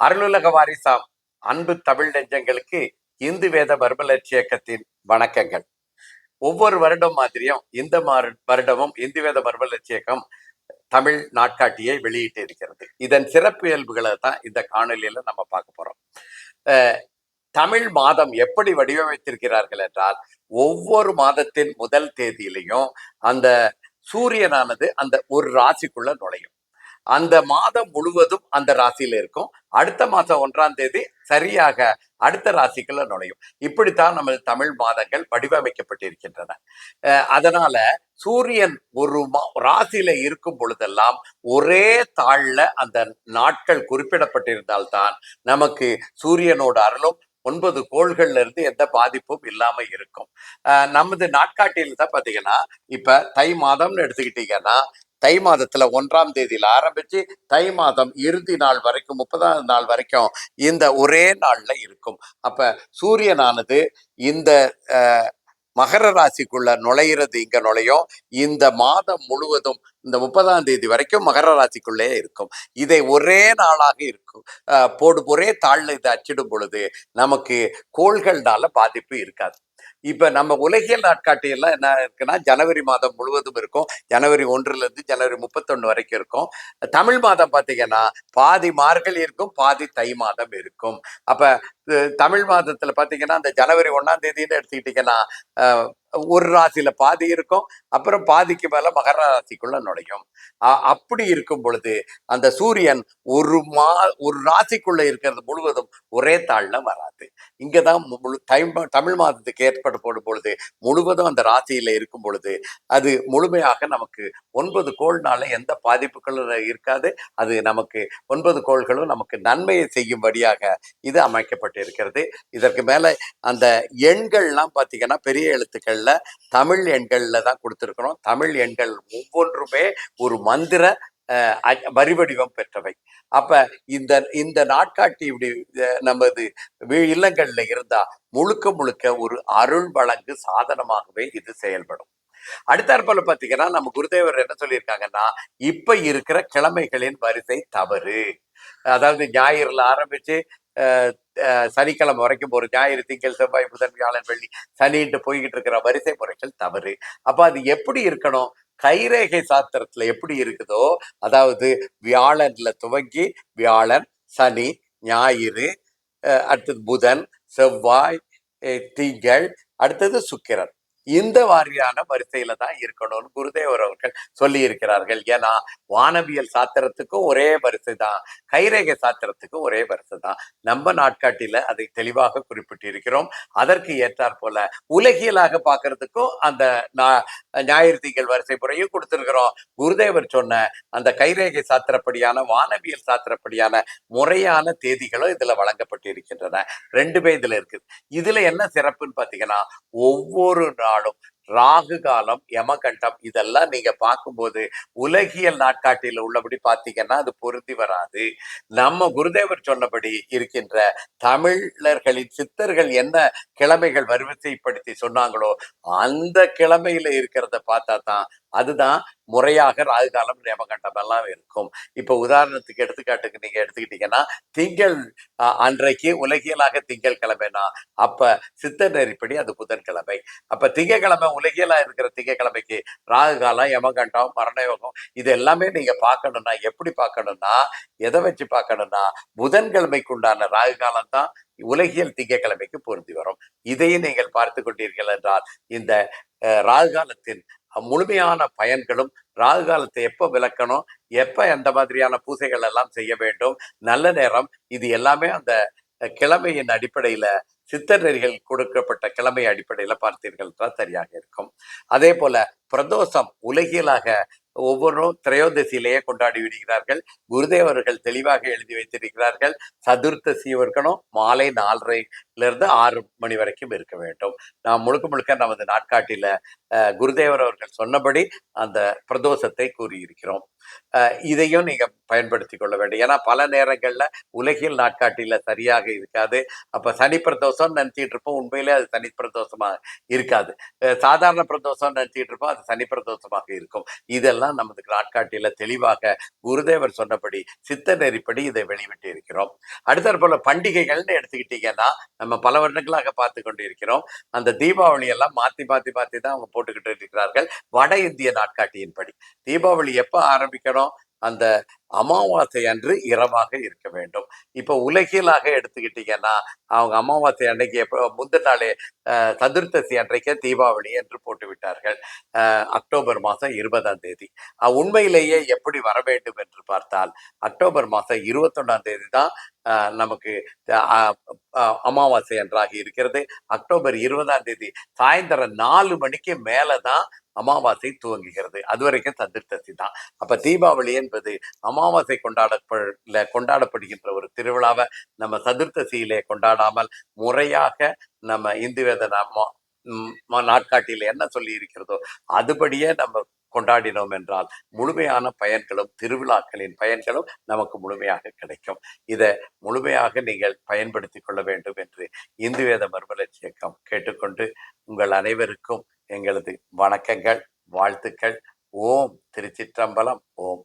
அருளுலக வாரிசாம் அன்பு தமிழ் நெஞ்சங்களுக்கு இந்து வேத மர்மலட்சி இயக்கத்தின் வணக்கங்கள். ஒவ்வொரு வருடம் மாதிரியும் இந்த வருடமும் இந்து வேத மர்மலட்சி இயக்கம் தமிழ் நாட்காட்டியை வெளியிட்டு இருக்கிறது. இதன் சிறப்பு இயல்புகளை தான் இந்த காணொலியில நம்ம பார்க்க போறோம். அஹ், தமிழ் மாதம் எப்படி வடிவமைத்திருக்கிறார்கள் என்றால் ஒவ்வொரு மாதத்தின் முதல் தேதியிலையும் அந்த சூரியனானது அந்த ஒரு ராசிக்குள்ள நுழையும். அந்த மாதம் முழுவதும் அந்த ராசியில இருக்கும். அடுத்த மாசம் ஒன்றாம் தேதி சரியாக அடுத்த ராசிக்குள்ள நுழையும். இப்படித்தான் நமது தமிழ் மாதங்கள் வடிவமைக்கப்பட்டிருக்கின்றன. அஹ் அதனால சூரியன் ஒரு மா- ராசியில இருக்கும் பொழுதெல்லாம் ஒரே தாள்ல அந்த நாட்கள் குறிப்பிடப்பட்டிருந்தால்தான் நமக்கு சூரியனோட அருளும் ஒன்பது கோள்கள்ல இருந்து எந்த பாதிப்பும் இல்லாம இருக்கும். நமது நாட்காட்டியில் தான் பாத்தீங்கன்னா இப்ப தை மாதம்னு எடுத்துக்கிட்டீங்கன்னா தை மாதத்துல ஒன்றாம் தேதியில ஆரம்பிச்சு தை மாதம் இறுதி நாள் வரைக்கும் முப்பதாம் நாள் வரைக்கும் இந்த ஒரே நாள்ல இருக்கும். அப்ப சூரியனானது இந்த மகர ராசிக்குள்ள நுழையிறது இங்க நுழையும். இந்த மாதம் முழுவதும் இந்த முப்பதாம் தேதி வரைக்கும் மகர ராசிக்குள்ளே இருக்கும். இதை ஒரே நாளாக இருக்கும். போடு ஒரே தாழ்ல இதை அச்சிடும் பொழுது நமக்கு கோள்கள்னால பாதிப்பு இருக்காது. இப்ப நம்ம உலகியல் நாட்காட்டி எல்லாம் என்ன இருக்குன்னா ஜனவரி மாதம் முழுவதும் இருக்கும். ஜனவரி ஒன்றுல இருந்து ஜனவரி முப்பத்தொன்னு வரைக்கும் இருக்கும். தமிழ் மாதம் பாத்தீங்கன்னா பாதி மார்கழி இருக்கும் பாதி தை மாதம் இருக்கும். அப்ப தமிழ் மாதத்துல பாத்தீங்கன்னா அந்த ஜனவரி ஒன்னாம் தேதின்னு எடுத்துக்கிட்டீங்கன்னா ஒரு ராசியில பாதி இருக்கும். அப்புறம் பாதிக்கு மேல மகர ராசிக்குள்ள நுழையும். அப்படி இருக்கும் பொழுது அந்த சூரியன் ஒரு மா ஒரு ராசிக்குள்ள இருக்கிறது முழுவதும் ஒரே தாள்ல வராது. இங்கதான் முழு தை- தமிழ் மாதத்துக்கு ஏற்பாடு போடும் பொழுது முழுவதும் அந்த ராசியில இருக்கும் பொழுது அது முழுமையாக நமக்கு ஒன்பது கோள்னால எந்த பாதிப்புகளும் இருக்காது. அது நமக்கு ஒன்பது கோள்களும் நமக்கு நன்மையை செய்யும்படியாக இது இருக்கிறது. இதற்கு மேல அந்த எண்கள்லாம் பார்த்தீங்கன்னா பெரிய எழுத்துக்கள்ல தமிழ் எண்கள்ல தான் கொடுத்துருக்கிறோம். தமிழ் எண்கள் ஒவ்வொன்றுமே ஒரு மந்திர வரிவடிவம் பெற்றவை. அப்ப இந்த இந்த நாட்காட்டி இப்படி நமது இல்லங்கள்ல இருந்தா முழுக்க முழுக்க ஒரு அருள் வழங்கு சாதனமாகவே இது செயல்படும். அடுத்தாற்போல பாத்தீங்கன்னா நம்ம குருதேவர் என்ன சொல்லியிருக்காங்கன்னா இப்ப இருக்கிற கிழமைகளின் வரிசை தவறு. அதாவது ஞாயிறுல ஆரம்பிச்சு சனிக்கிழமை வரைக்கும் ஒரு ஞாயிறு திங்கள் செவ்வாய் புதன் வியாழன் வெள்ளி சனின்ட்டு போய்கிட்டு இருக்கிற வரிசை முறைகள் தவறு. அப்ப அது எப்படி இருக்கணும்? கைரேகை சாஸ்திரத்துல எப்படி இருக்குதோ அதாவது வியாழன்ல துவங்கி வியாழன் சனி ஞாயிறு அஹ், அடுத்தது புதன் செவ்வாய் திங்கள் அடுத்தது சுக்கிரன். இந்த வாரியான வரிசையில தான் இருக்கணும்னு குருதேவர் அவர்கள் சொல்லி இருக்கிறார்கள் ஏன்னா வானவியல் சாத்திரத்துக்கும் ஒரே வரிசை தான். கைரேகை சாத்திரத்துக்கும் ஒரே வரிசை தான். நம்ம நாட்காட்டில அதை தெளிவாக குறிப்பிட்டிருக்கிறோம். அதற்கு ஏற்றாற் போல உலகியலாக பார்க்கறதுக்கும் அந்த நா- ஞாயிறு திங்கள் வரிசை முறையும் கொடுத்திருக்கிறோம். குருதேவர் சொன்ன அந்த கைரேகை சாத்திரப்படியான வானவியல் சாத்திரப்படியான முறையான தேதிகளும் இதுல வழங்கப்பட்டிருக்கின்றன. ரெண்டுமே இதுல இருக்குது. இதுல என்ன சிறப்புன்னு பாத்தீங்கன்னா ஒவ்வொரு நாளும் ராகு காலம் யமகண்டம் இதெல்லாம் நீங்க பார்க்கும்போது உலகியல் நாட்காட்டியில் உள்ளபடி பார்த்தீங்கன்னா அது பொருந்தி வராது. நம்ம குருதேவர் சொன்னபடி இருக்கின்ற தமிழர்களின் சித்தர்கள் என்ன கிழமைகள் வரிசைப்படுத்தி சொன்னாங்களோ அந்த கிழமையில இருக்கிறத பார்த்தா தான் அதுதான் முறையாக ராகு காலம் யமகண்டம் எல்லாம் இருக்கும். இப்ப உதாரணத்துக்கு எடுத்துக்காட்டுக்கு நீங்க எடுத்துக்கிட்டீங்கன்னா திங்கள் அன்றைக்கு உலகியலாக திங்கள் கிழமைனா அப்ப சித்த நெறிப்படி அது புதன்கிழமை. அப்ப திங்கக்கிழமை உலகியலா இருக்கிற திங்கக்கிழமைக்கு ராகு காலம் யமகண்டம் மரணயோகம் இது எல்லாமே நீங்க பார்க்கணும்னா எப்படி பார்க்கணும்னா எதை வச்சு பார்க்கணும்னா புதன்கிழமைக்கு உண்டான ராகு காலம் தான் உலகியல் திங்கக்கிழமைக்கு பொருந்தி வரும். இதையும் நீங்கள் பார்த்து கொண்டீர்கள் என்றால் இந்த அஹ், ராகு காலத்தின் முழுமையான பயன்களும் ராகு காலத்தை எப்போ விளக்கணும் எப்ப எந்த மாதிரியான பூசைகள் எல்லாம் செய்ய வேண்டும் நல்ல நேரம் இது எல்லாமே அந்த கிழமையின் அடிப்படையில சித்தர் நெறிகள் கொடுக்கப்பட்ட கிழமை அடிப்படையில பார்த்தீர்கள் என்றால் சரியாக இருக்கும். அதே போல பிரதோஷம் உலகியலாக ஒவ்வொன்றும் திரையோதசியிலேயே கொண்டாடி விடுகிறார்கள். குருதேவர்கள் தெளிவாக எழுதி வைத்திருக்கிறார்கள். சதுர்த்தசி இருக்கணும் மாலை நாலரைல இருந்து ஆறு மணி வரைக்கும் இருக்க வேண்டும். நாம் முழுக்க முழுக்க நமது நாட்காட்டில அஹ், குருதேவர் அவர்கள் சொன்னபடி அந்த பிரதோஷத்தை கூறியிருக்கிறோம். இதையும் நீங்க பயன்படுத்தி கொள்ள வேண்டும். ஏன்னா பல நேரங்கள்ல உலகில் நாட்காட்டில சரியாக இருக்காது. அப்ப சனி பிரதோஷம் நினைச்சிட்டு இருப்போம். உண்மையிலே அது சனி பிரதோஷமா இருக்காது. சாதாரண பிரதோஷம் நினைச்சிட்டு இருப்போம். அது சனி பிரதோஷமாக இருக்கும். இதெல்லாம் நமது நாட்காட்டில தெளிவாக குருதேவர் சொன்னபடி சித்த நெறிப்படி இதை வெளிவிட்டு இருக்கிறோம். அடுத்தது போல பண்டிகைகள்னு எடுத்துக்கிட்டீங்கன்னா நம்ம பல வருடங்களாக பார்த்து கொண்டு இருக்கிறோம் அந்த தீபாவளி எல்லாம் மாத்தி மாத்தி மாத்தி தான் அவங்க போட்டுக்கிட்டு இருக்கிறார்கள். வட இந்திய நாட்காட்டியின்படி. தீபாவளி எப்ப ஆரம்பிக்கணும்? அந்த அமாவாசை அன்று இரவாக இருக்க வேண்டும். இப்போ உலகிலாக எடுத்துக்கிட்டீங்கன்னா அவங்க அமாவாசை அன்னைக்கு எப்போ முந்தின நாளே அஹ், சதுர்த்தசி அன்றைக்கே தீபாவளி என்று போட்டு விட்டார்கள் அஹ், அக்டோபர் மாதம் இருபதாம் தேதி. உண்மையிலேயே எப்படி வர வேண்டும் என்று பார்த்தால் அக்டோபர் மாதம் இருபத்தொன்னாம் தேதி தான் நமக்கு அஹ், அமாவாசை அன்றாக இருக்கிறது. அக்டோபர் இருபதாம் தேதி சாயந்தரம் நாலு மணிக்கு மேலே தான் அமாவாசை துவங்குகிறது. அது வரைக்கும் சதுர்த்தசி தான். அப்ப தீபாவளி என்பது அமாவாசை கொண்டாடப்பட கொண்டாடப்படுகின்ற ஒரு திருவிழாவை நம்ம சதுர்த்தசியிலே கொண்டாடாமல் முறையாக நம்ம இந்து வேத நாட்காட்டியில் நாட்காட்டியில என்ன சொல்லி இருக்கிறதோ அதுபடியே நம்ம கொண்டாடினோம் என்றால் முழுமையான பயன்களும் திருவிழாக்களின் பயன்களும் நமக்கு முழுமையாக கிடைக்கும். இதை முழுமையாக நீங்கள் பயன்படுத்தி கொள்ள வேண்டும் என்று இந்து வேத மறுமலர்ச்சி இயக்கம் கேட்டுக்கொண்டு உங்கள் அனைவருக்கும் எங்களது வணக்கங்கள் வாழ்த்துக்கள். ஓம் திருச்சிற்றம்பலம் ஓம்